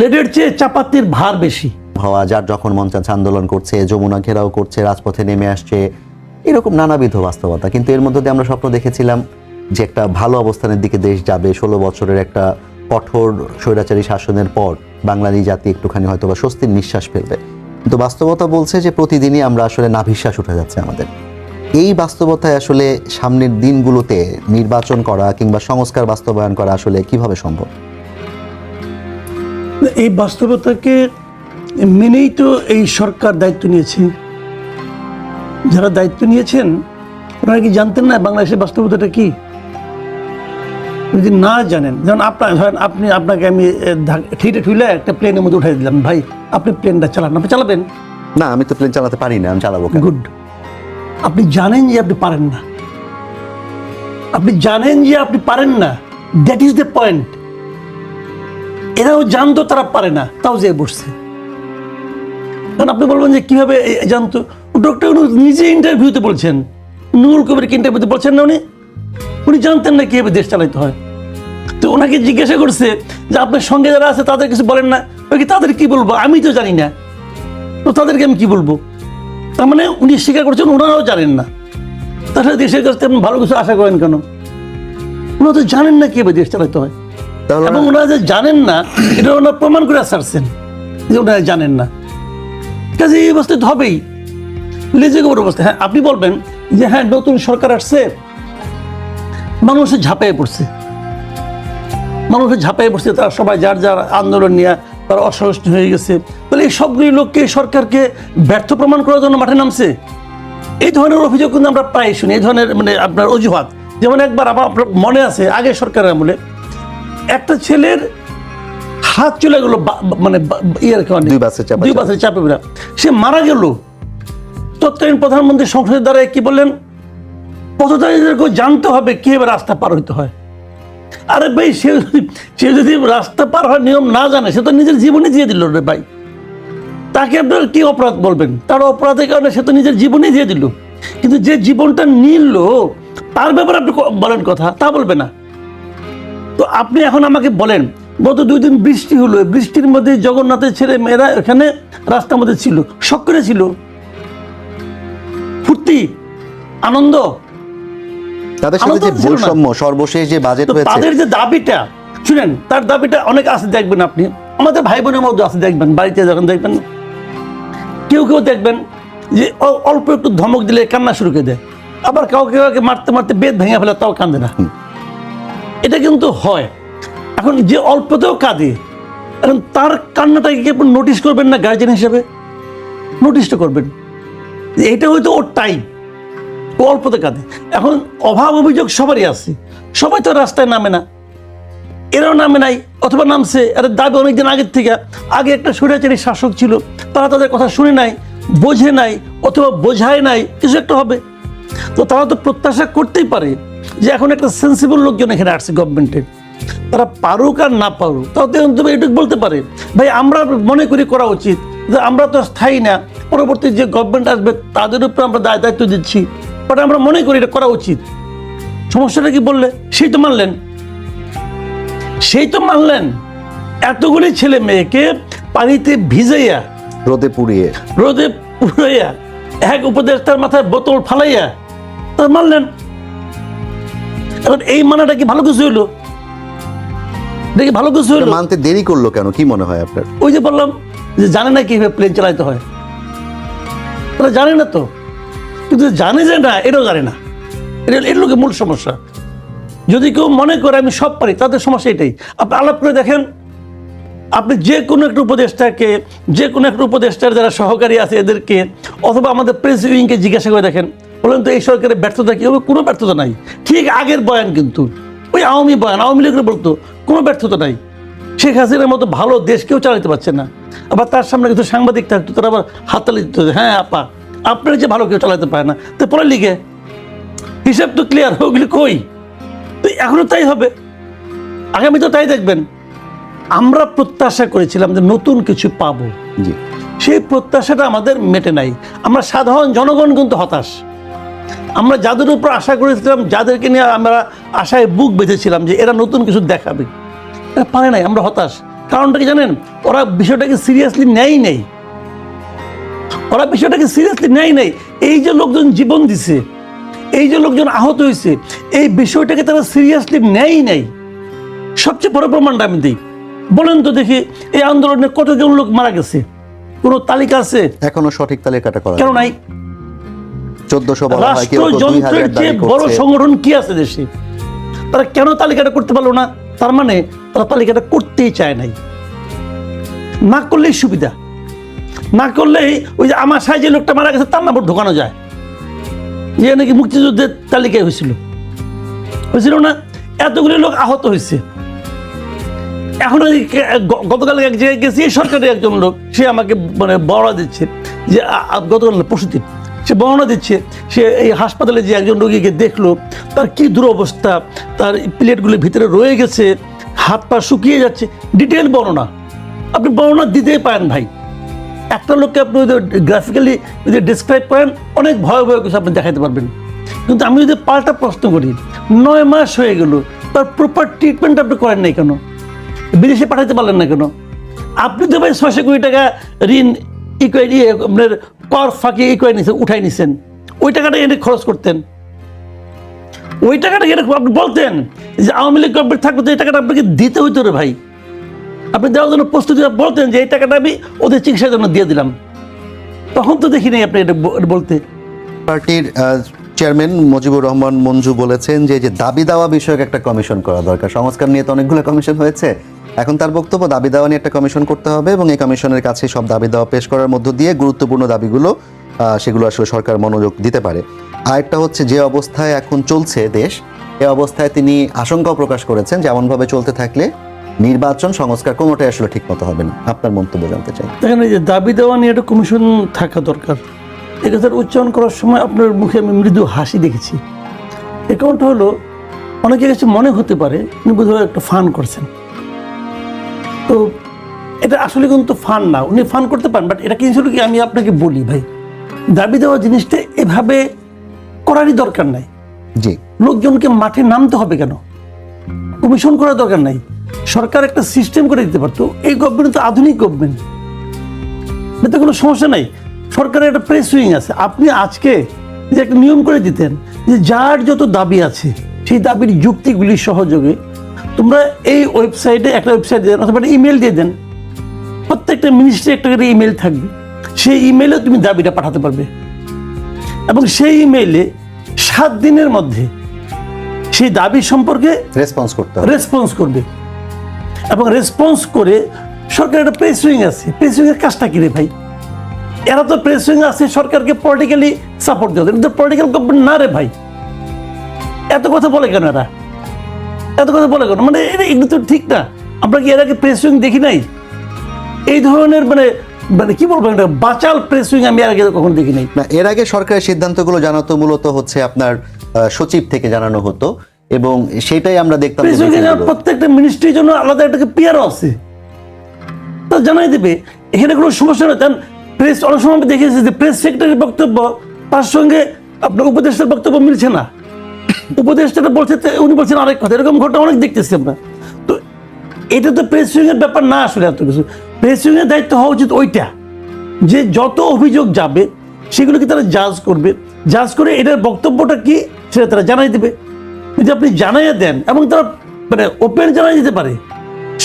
প্লেটের চেয়ে চাপাতির ভার বেশি। হওয়া যার যখন মন চাচ্ছে আন্দোলন করছে, যমুনা ঘেরাও করছে, রাজপথে নেমে আসছে, এরকম নানাবিধ বাস্তবতা। কিন্তু এর মধ্যে দিয়ে আমরা স্বপ্ন দেখেছিলাম যে একটা ভালো অবস্থানের দিকে দেশ যাবে ষোলো বছরের একটা কঠোর স্বৈরাচারী শাসনের পর বাঙালি জাতি একটুখানি হয়তো বা স্বস্তির নিঃশ্বাস ফেলবে। কিন্তু বাস্তবতা বলছে যে প্রতিদিনই আমরা আসলে নাভিশ্বাস উঠে যাচ্ছে আমাদের। এই বাস্তবতায় আসলে সামনের দিনগুলোতে নির্বাচন করা কিংবা সংস্কার বাস্তবায়ন করা আসলে কীভাবে সম্ভব? এই বাস্তবতাকে মেনেই তো এই সরকার দায়িত্ব নিয়েছে। যারা দায়িত্ব নিয়েছেন ওনারা কি জানতেন না বাংলাদেশের বাস্তবতাটা কি? যদি না জানেন যেমন আপনার ধরেন আপনি আপনাকে আমি ঠিটে ঠুলে একটা প্লেনের মধ্যে উঠাই দিলাম ভাই আপনি প্লেনটা চালান আপনি চালাবেন? না আমি তো প্লেন চালাতে পারি না আমি চালাবো গুড। আপনি জানেন যে আপনি পারেন না। আপনি জানেন যে আপনি পারেন না। দ্যাট ইজ দ্য পয়েন্ট এরাও জানতো তারা পারে না, তাও যে বসছে। কারণ আপনি বলবেন যে কীভাবে জানতো? ডক্টর নিজে ইন্টারভিউতে বলছেন। নূর কবিরকে ইন্টারভিউতে বলছেন না উনি? উনি জানতেন না কীভাবে দেশ চালাইতে হয়। তো ওনাকে জিজ্ঞাসা করছে যে আপনার সঙ্গে যারা আছে তাদের কিছু বলেন না। ওই তাদের কি বলব? আমি তো জানি না। তো তাদেরকে আমি কি বলব? তার মানে উনি স্বীকার করছেন, ওনারাও জানেন না। তাহলে দেশের কাছ থেকে ভালো কিছু আশা করেন কেন? ওনারা তো জানেন না কীভাবে দেশ চালাতে হয়। এবং ওনারা যে জানেন না, এটা ওনারা প্রমাণ করে আসছেন যে ওনারা জানেন না। কাজে এই অবস্থায় হবেই। লেজে গোবর অবস্থা। হ্যাঁ আপনি বলবেন যে হ্যাঁ নতুন সরকার আসছে মানুষের ঝাঁপিয়ে পড়ছে। মানুষের ঝাঁপিয়ে পড়ছে, তারা সবাই যার যার আন্দোলন নিয়ে তারা অসহিষ্ণু হয়ে গেছে। তাহলে এই সবগুলি লোককে সরকারকে ব্যর্থ প্রমাণ করার জন্য মাঠে নামছে? এই ধরনের অভিযোগ কিন্তু আমরা প্রায় শুনি। এই ধরনের মানে আপনার অজুহাত। যেমন একবার আমার মনে আছে, আগে সরকারের আমলে একটা ছেলের হাত চলে গেল মানে ইয়ের কারণে দুই বাসের চাপা দুই চাপে। বেড়া সে মারা গেল। তৎকালীন প্রধানমন্ত্রী সংসদের দ্বারা কি বললেন? পথচারীদেরকে জানতে হবে কীভাবে রাস্তা পার হইতে হয়। আরে ভাই সে যদি সে যদি রাস্তা পার হওয়ার নিয়ম না জানে সে তো নিজের জীবনে দিয়ে দিল রে ভাই। তাকে আপনার কি অপরাধ বলবেন? তার অপরাধের কারণে সে তো নিজের জীবনে দিয়ে দিল। কিন্তু যে জীবনটা নিল তার ব্যাপারে আপনি বলেন কথা তা বলবে না। তো আপনি এখন আমাকে বলেন গত দুই দিন বৃষ্টি হলো বৃষ্টির মধ্যে জগন্নাথের ছেলে মেয়েরা এখানে রাস্তার মধ্যে ছিল সক্রিয় ছিল। ফুর্তি? আনন্দ? তাদের সাথে যে বৈষম্য সর্বশেষ যে বাজেট হয়েছে তাদের যে দাবিটা শুনেন তার দাবিটা অনেক আছে দেখবেন আপনি। আমাদের ভাই বোনের মধ্যে আছে দেখবেন বাড়িতে যখন দেখবেন কেউ কেউ দেখবেন যে অল্প একটু ধমক দিলে কান্না শুরু করে দেয়। আবার কাউকে কাউকে মারতে মারতে বেদ ভেঙে ফেলে তাও কান্দে না। এটা কিন্তু হয়। এখন যে অল্পতেও কাঁদে, এখন তার কান্নাটাকে কি আপনি নোটিশ করবেন না গার্জেন হিসেবে? নোটিশটা করবেন। এটা হয়তো ওর টাইম ও অল্পতে কাঁদে। এখন অভাব অভিযোগ সবারই আছে। সবাই তো রাস্তায় নামে না। এরাও নামে নাই, অথবা নামছে। এর দাবি অনেকদিন আগের থেকে। আগে একটা স্বৈরাচারী শাসক ছিল, তারা তাদের কথা শুনে নাই, বোঝে নাই, অথবা বোঝায় নাই, কিছু একটা হবে। তো তারা তো প্রত্যাশা করতেই পারে। যে এখন একটা সেন্সিবল লোকজন এখানে আসছে গভর্নমেন্টে তারা পারুক আর না পারুক তাও তো অন্তত এটুকু বলতে পারে। ভাই আমরা মনে করি করা উচিত যে আমরা তো স্থায়ী না পরবর্তী যে গভর্নমেন্ট আসবে তাদের উপরে আমরা দায় দায়িত্ব দিচ্ছি। বাট আমরা মনে করি এটা করা উচিত। সমস্যাটা কি বললে? সেই তো মানলেন। সেই তো মানলেন। এতগুলি ছেলে মেয়েকে পানিতে ভিজাইয়া রোদে পুড়িয়ে। রোদে পুড়াইয়া এক উপদেষ্টার মাথায় বোতল ফালাইয়া তা মানলেন। এখন এই মানাটা কি ভালো কিছু হইল? দেখি ভালো কিছু হইল। মানতে দেরি করল কেন? কি মনে হয় আপনার? ওই যে বললাম যে জানে না কীভাবে প্লেন চালাতে হয়। তারা জানে না তো। কিন্তু জানে যে না এটাও জানে না। এটা এর লোকে মূল সমস্যা। যদি কেউ মনে করে আমি সব পারি তাদের সমস্যা এটাই। আপনি আলাপ করে দেখেন। আপনি যে কোনো একটা উপদেষ্টাকে যে কোনো একটা উপদেষ্টার যারা সহকারী আছে এদেরকে অথবা আমাদের প্রেস উইংকে জিজ্ঞাসা করে দেখেন। বলেন তো এই সরকারের ব্যর্থতা কি? হবে কোনো ব্যর্থতা নাই। ঠিক আগের বয়ান কিন্তু। ওই আওয়ামী বয়ান আওয়ামী লীগের বলতো কোনো ব্যর্থতা নাই। শেখ হাসিনার মতো ভালো দেশ কেউ চালাতে পারছে না। আবার তার সামনে কিছু সাংবাদিক থাকতো তারা আবার হাততালি দিত হ্যাঁ আপা আপনার যে ভালো কেউ চালাতে পারে না তো পরে লিখে। হিসাব তো ক্লিয়ার ওগুলি কই? তো এখনও তাই হবে। আগামী তো তাই দেখবেন। আমরা প্রত্যাশা করেছিলাম যে নতুন কিছু পাবো। সেই প্রত্যাশাটা আমাদের মেটে নাই। আমরা সাধারণ জনগণ কিন্তু হতাশ। আমরা যাদের উপর আশা করেছিলাম যাদেরকে নিয়ে আমরা আশায় বুক বেঁধেছিলাম যে এরা নতুন কিছু দেখাবে এরা পারে নাই আমরা হতাশ। কারণটা কি জানেন? ওরা বিষয়টাকে সিরিয়াসলি নেয় নেই। ওরা বিষয়টাকে সিরিয়াসলি নেয় নেই। এই যে লোকজন জীবন দিছে এই যে লোকজন আহত হয়েছে এই বিষয়টাকে তারা সিরিয়াসলি নেয় নাই। সবচেয়ে বড় প্রমাণটা আমি দিই। বলেন তো দেখি এই আন্দোলনে কতজন লোক মারা গেছে? কোনো তালিকা আছে? এখনও সঠিক তালিকাটা করা কেন নাই? চোদ্দশো বলা হয় কেউ দুই হাজার দাবি বড় সংগঠন কি আছে দেশে? তারা কেন তালিকাটা করতে পারল না? তার মানে তারা তালিকাটা করতেই চায় নাই। না করলেই সুবিধা। না করলেই ওই যে আমার সাই যে লোকটা মারা গেছে তার নাম্বার ঢোকানো যায়। যে নাকি মুক্তিযুদ্ধের তালিকায় হয়েছিল। হয়েছিল না? এতগুলি লোক আহত হয়েছে। এখন গতকাল এক জায়গায় গেছি সরকারি একজন লোক সে আমাকে মানে বর্ণনা দিচ্ছে যে গতকাল পরশুদিন। সে বর্ণনা দিচ্ছে, সে এই হাসপাতালে যে একজন রোগীকে দেখল, তার কি দুরবস্থা, তার প্লেটগুলি ভিতরে রয়ে গেছে, হাত পা শুকিয়ে যাচ্ছে ডিটেল বর্ণনা। আপনি বর্ণনা দিতেই পারেন ভাই। একটা লোককে আপনি গ্রাফিক্যালি যদি ডিসক্রাইব করেন, অনেক ভয় ভয় কিছু আপনি দেখাতে পারবেন। কিন্তু আমি যদি পাল্টা প্রশ্ন করি, নয় মাস হয়ে গেল, তার প্রপার ট্রিটমেন্ট আপনি করেন নাই কেন? বিদেশে পাঠাতে পারলেন না কেন? আপনি তো ভাই ছয়শো কোটি টাকা ঋণ ই আপনার কর ফাঁকি ই করে নিছেন, উঠাই নিছেন। ওই টাকাটা এনে খরচ করতেন। ওই টাকাটা এরকম আপনি বলতেন যে আওয়ামী লীগ গভর্নমেন্ট থাকবে তো এই টাকাটা আপনাকে দিতে হইতো রে ভাই। আপনি দেওয়ার জন্য প্রস্তুতি বলতেন যে এই টাকাটা আমি ওদের চিকিৎসার জন্য দিয়ে দিলাম। তখন তো দেখি নাই আপনি এটা বলতে। পার্টির চেয়ারম্যান মুজিবুর রহমান মঞ্জু বলেছেন যে যে দাবি দাওয়া বিষয়ক একটা কমিশন করা দরকার। সংস্কার নিয়ে তো অনেকগুলো কমিশন হয়েছে। এখন তার বক্তব্য, দাবি দাওয়া নিয়ে একটা কমিশন করতে হবে এবং এই কমিশনের কাছে সব দাবি দাওয়া পেশ করার মধ্য দিয়ে গুরুত্বপূর্ণ দাবিগুলো সেগুলো আসলে সরকার মনোযোগ দিতে পারে। আরেকটা হচ্ছে যে অবস্থায় এখন চলছে দেশ, এ অবস্থায় তিনি আশঙ্কাও প্রকাশ করেছেন যেমনভাবে চলতে থাকলে নির্বাচন সংস্কার কোনোটাই আসলে ঠিক মতো হবে না। আপনার মন্তব্য জানতে চাই। দেখেন, এই যে দাবি দেওয়া নিয়ে একটা কমিশন থাকা দরকার। এই কথার উচ্চারণ করার সময় আপনার মুখে আমি মৃদু হাসি দেখেছি। এ কারণটা হলো, অনেকের কাছে মনে হতে পারে উনি বোধহয় একটা ফান করছেন। তো এটা আসলে কিন্তু ফান না। উনি ফান করতে পারেন বাট এটা কিন্তু কি আমি আপনাকে বলি ভাই? দাবি দেওয়া জিনিসটা এভাবে করারই দরকার নাই। জি। লোকজনকে মাঠে নামতে হবে কেন? কমিশন করার দরকার নাই। সরকার একটা সিস্টেম করে দিতে পারতো। এই গভর্নমেন্ট তো আধুনিক গভর্নমেন্ট এতে কোনো সমস্যা নাই। সরকারের একটা প্রেস উইং আছে। আপনি আজকে যে একটা নিয়ম করে দিতেন যে যার যত দাবি আছে সেই দাবির যুক্তিগুলি সহযোগে তোমরা এই ওয়েবসাইটে একটা ওয়েবসাইট দিয়ে দেন অথবা ইমেল দিয়ে দেন। প্রত্যেকটা মিনিস্ট্রি একটা করে ইমেল থাকবে। সেই ইমেলে তুমি দাবিটা পাঠাতে পারবে। এবং সেই ইমেইলে সাত দিনের মধ্যে সেই দাবি সম্পর্কে রেসপন্স করতে রেসপন্স করবে। এবং রেসপন্স করে সরকার একটা প্রেস উইং আছে। প্রেস উইং এর কাজটা কি রে ভাই? এরা তো প্রেস উইং আছে সরকারকে পলিটিক্যালি সাপোর্ট দেওয়া। এটা তো পলিটিক্যাল গভর্নমেন্ট না রে ভাই। এত কথা বলে কেন এরা? এত কথা বলে কেন? মানে এটা এগুলো তো ঠিক না। আমরা কি এর আগে প্রেস উইং দেখি নাই? এই ধরনের মানে মানে কি বলব এটা বাচাল প্রেস উইং আমি এর আগে কখনো দেখি নাই। না এর আগে সরকারের সিদ্ধান্তগুলো জানাতো মূলত হচ্ছে আপনার সচিব থেকে জানানো হতো এবং সেটাই আমরা দেখতাম। প্রত্যেকটা মিনিস্ট্রির জন্য আলাদা একটা পিয়ারও আছে। তা জানাই দেবে। এখানে কোনো সমস্যা কারণ প্রেস অনেক সময় আমি দেখেছি যে প্রেস সেক্রেটারির বক্তব্য তার সঙ্গে আপনার উপদেষ্টার বক্তব্য মিলছে না। উপদেষ্টাটা বলছে উনি বলছেন আরেক কথা, এরকম ঘটনা অনেক দেখতেছি আমরা। তো এটা তো প্রেস ব্যাপার না আসলে এত কিছু। প্রেস এর দায়িত্ব হওয়া উচিত ওইটা, যে যত অভিযোগ যাবে, সেগুলোকে তারা জাজ করবে। জাজ করে এটার বক্তব্যটা কি, সেটা তারা জানাই দেবে। যদি আপনি জানাইয়া দেন, এবং তারা মানে ওপেন জানাই দিতে পারে।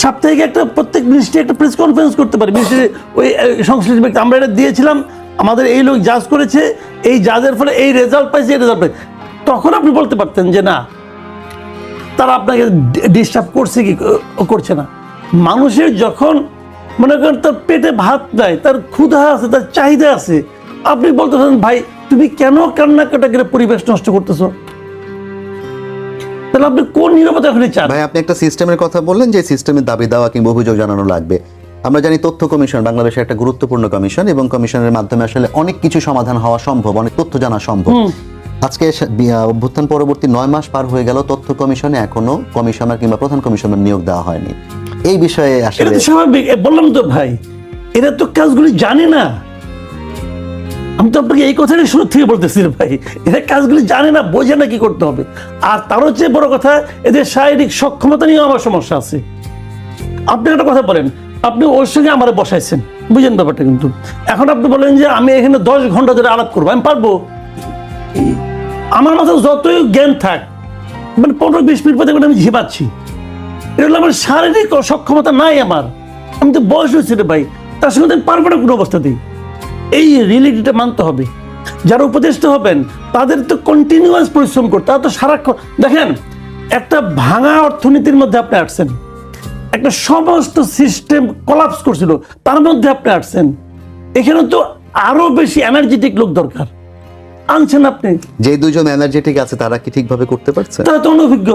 সাপ্তাহিক একটা প্রত্যেক মিনিস্ট্রি একটা প্রেস কনফারেন্স করতে পারে। মিনিস্ট্রি ওই সংশ্লিষ্ট ব্যক্তি, আমরা এটা দিয়েছিলাম, আমাদের এই লোক জাজ করেছে, এই জাজের ফলে এই রেজাল্ট পাইছে, এই রেজাল্ট পাইছে। তখন আপনি বলতে পারতেন যে না তারা আপনাকে ডিস্টার্ব করছে কি করছে না। মানুষের যখন মনে করেন তার পেটে ভাত দেয় তার ক্ষুধা আছে তার চাহিদা আছে আপনি বলতেছেন ভাই তুমি কেন কান্নাকাটা করে পরিবেশ নষ্ট করতেছো? তাহলে আপনি কোন নিরাপত্তা এখানে চান? ভাই আপনি একটা সিস্টেমের কথা বললেন যে সিস্টেমের দাবি দেওয়া কিংবা অভিযোগ জানানো লাগবে। আমরা জানি তথ্য কমিশন বাংলাদেশের একটা গুরুত্বপূর্ণ কমিশন এবং কমিশনের মাধ্যমে আসলে অনেক কিছু সমাধান হওয়া সম্ভব অনেক তথ্য জানা সম্ভব। আজকে অভ্যুত্থান পরবর্তী নয় মাস পার হয়ে গেল তথ্য কমিশনে এখনও কমিশনার কিংবা প্রধান কমিশনার নিয়োগ দেওয়া হয়নি। এই বিষয়ে আসলে স্বাভাবিক। বললাম তো ভাই এরা তো কাজগুলি জানে না। আমি তো আপনাকে এই কথাটাই শুরু থেকে বলতেছি ভাই এরা কাজগুলি জানে না বোঝে না কি করতে হবে। আর তারও চেয়ে বড় কথা এদের শারীরিক সক্ষমতা নিয়েও আমার সমস্যা আছে। আপনি একটা কথা বলেন আপনি ওর সঙ্গে আমার বসাইছেন বুঝেন ব্যাপারটা কিন্তু। এখন আপনি বলেন যে আমি এখানে দশ ঘণ্টা ধরে আলাপ করব আমি পারব? আমার মাথায় যতই জ্ঞান থাক মানে পনেরো বিশ মিনিট পর আমি ঝিমাচ্ছি এটা হলো আমার শারীরিক সক্ষমতা নাই আমার। আমি তো বয়স হয়েছে রে ভাই। তার সঙ্গে আমি পারব না কোনো অবস্থাতেই এই রিয়েলিটিটা মানতে হবে। যারা উপদেষ্টা হবেন, তাদের তো কন্টিনিউয়াস পরিশ্রম করতে তারা তো সারাক্ষণ দেখেন, একটা ভাঙা অর্থনীতির মধ্যে আপনি আসছেন। একটা সমস্ত সিস্টেম কলাপস করছিল, তার মধ্যে আপনি আসছেন। এখানে তো আরও বেশি এনার্জেটিক লোক দরকার। আনছেন আপনি? যে দুজন এনার্জেটিক আছে তারা কি ঠিকভাবে করতে পারছে? তারা তো অনভিজ্ঞ।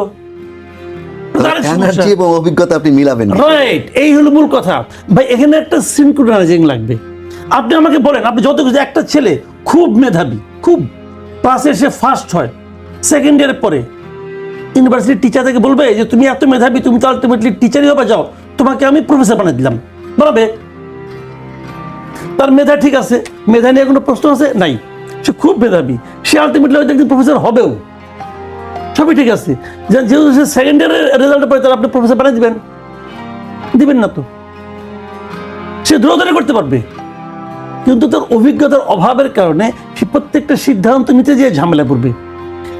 এনার্জি এবং অভিজ্ঞতা আপনি মিলাবেন রাইট এই হলো মূল কথা। ভাই এখানে একটা সিনক্রোনাইজিং লাগবে। আপনি আমাকে বলেন আপনি যত কিছু একটা ছেলে খুব মেধাবী খুব। ক্লাসে সে ফার্স্ট হয় সেকেন্ড ইয়ারের পরে। ইউনিভার্সিটির টিচার থেকে বলবে যে তুমি এত মেধাবী তুমি তো আলটিমেটলি টিচারই হবে যাও। তোমাকে আমি প্রফেসর বানিয়ে দিলাম। বলবে তার মেধা ঠিক আছে মেধা নিয়ে কোনো প্রশ্ন আছে? নাই। সে খুব মেধাবী সে আলটিমেটলি হয়তো একদিন প্রফেসর হবেও। সবই ঠিক আছে। যেহেতু সে সেকেন্ড ইয়ারের রেজাল্ট পরে তার আপনি প্রফেসর বানিয়ে দিবেন। দিবেন না তো। সে দ্রুততারি করতে পারবে। কিন্তু তার অভিজ্ঞতার অভাবের কারণে সে প্রত্যেকটা সিদ্ধান্ত নিতে যেয়ে ঝামেলা পড়বে।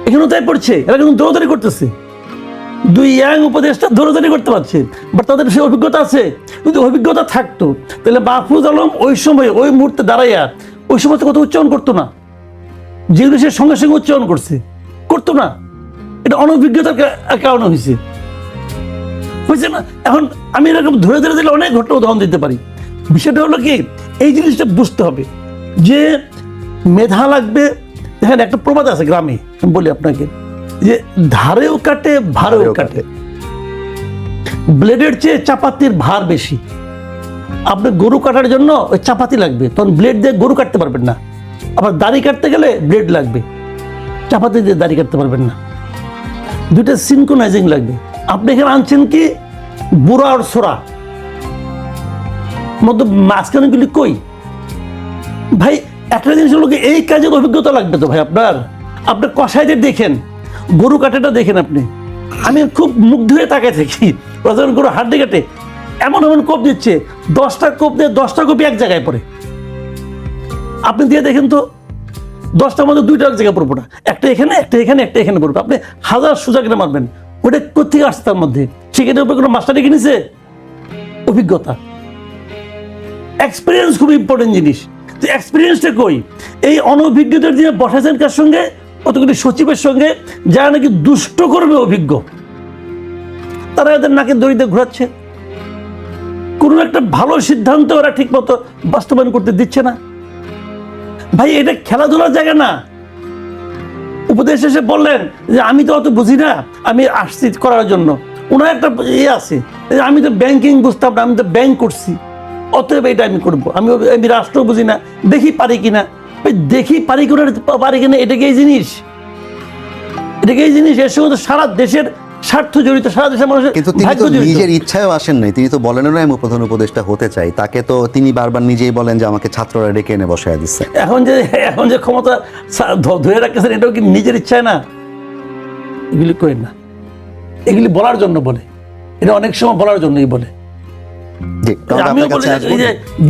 এখানেও তাই পড়ছে। এরা কিন্তু দ্রুততারি করতেছে। দুই ইয়াং উপদেশটা দৌড়াদৌড়ি করতে পারছে। বাট তাদের সে অভিজ্ঞতা আছে। যদি অভিজ্ঞতা থাকতো, তাহলে মাহফুজ আলম ওই সময় ওই মুহূর্তে দাঁড়াইয়া ওই সময় কথা উচ্চারণ করতো না। যেগুলো সে সঙ্গে সঙ্গে উচ্চারণ করছে করতো না। এটা অনভিজ্ঞতার কারণে হয়েছে। বুঝছে না? এখন আমি এরকম ধরে ধরে দিলে অনেক ঘটনা উদাহরণ দিতে পারি। বিষয়টা হলো কি এই জিনিসটা বুঝতে হবে যে মেধা লাগবে। দেখেন একটা প্রবাদ আছে গ্রামে বলি আপনাকে যে ধারেও কাটে ভারেও কাটে। ব্লেডের চেয়ে চাপাতির ভার বেশি। আপনি গরু কাটার জন্য ওই চাপাতি লাগবে তখন ব্লেড দিয়ে গরু কাটতে পারবেন না। আবার দাড়ি কাটতে গেলে ব্লেড লাগবে। চাপাতি দিয়ে দাড়ি কাটতে পারবেন না। দুইটা সিনকোনাইজিং লাগবে। আপনি এখানে আনছেন কি? বুড়া আর সোরা। মধ্যে মাঝখানেগুলি কই? ভাই, একটা জিনিস হলো এই কাজের অভিজ্ঞতা লাগবে তো ভাই আপনার। আপনি কষাইদের দেখেন, গরু কাটাটা দেখেন আপনি। আমি খুব মুগ্ধ হয়ে তাকায় থাকি। প্রধান গরু হাড্ডি কাটে। এমন এমন কোপ দিচ্ছে, দশটা কোপ দিয়ে দশটা কোপই এক জায়গায় পড়ে। আপনি দিয়ে দেখেন তো, দশটার মধ্যে দুইটা জায়গায় পড়ব না। একটা এখানে একটা এখানে একটা এখানে পড়ব। আপনি হাজার সোজা কিনে মারবেন। ওটা কোথেকে আসছে তার মধ্যে? সেখানে উপরে কোনো মাস্টারে কিনেছে অভিজ্ঞতা। এক্সপিরিয়েন্স খুব ইম্পর্টেন্ট জিনিস। এক্সপিরিয়েন্সটা কই? এই অনভিজ্ঞতার যে বসাছেন কার সঙ্গে? কতগুলি সচিবের সঙ্গে, যারা নাকি দুষ্ট করবে অভিজ্ঞ। তারা এদের নাকে দড়িতে ঘোরাচ্ছে। কোনো একটা ভালো সিদ্ধান্ত ওরা ঠিক মতো বাস্তবায়ন করতে দিচ্ছে না। ভাই, এটা খেলাধুলার জায়গা না। উপদেশ এসে বললেন যে, আমি তো অত বুঝি না, আমি আসছি করার জন্য। ওনার একটা ইয়ে আছে আমি তো ব্যাংকিং বুঝতাম না, আমি তো ব্যাংক করছি, অতএব এটা আমি করব। আমি আমি রাষ্ট্র বুঝি না, দেখি পারি কিনা দেখি পারি কিনা পারি কিনা এটা কি এই জিনিস? এটা কি এই জিনিস? এর সঙ্গে সারা দেশের স্বার্থ জড়িত সারা দেশের মানুষের কিন্তু তিনি তো নিজের ইচ্ছায়ও আসেন নাই। তিনি তো বলেন না আমি প্রধান উপদেষ্টা হতে চাই। তাকে তো তিনি বারবার নিজেই বলেন যে আমাকে ছাত্ররা ডেকে এনে বসায় দিচ্ছে। এখন যে এখন যে ক্ষমতা ধরে রাখতেছেন এটাও কি নিজের ইচ্ছায় না? এগুলি করেন না। এগুলি বলার জন্য বলে। এটা অনেক সময় বলার জন্যই বলে। আমিও বলি যে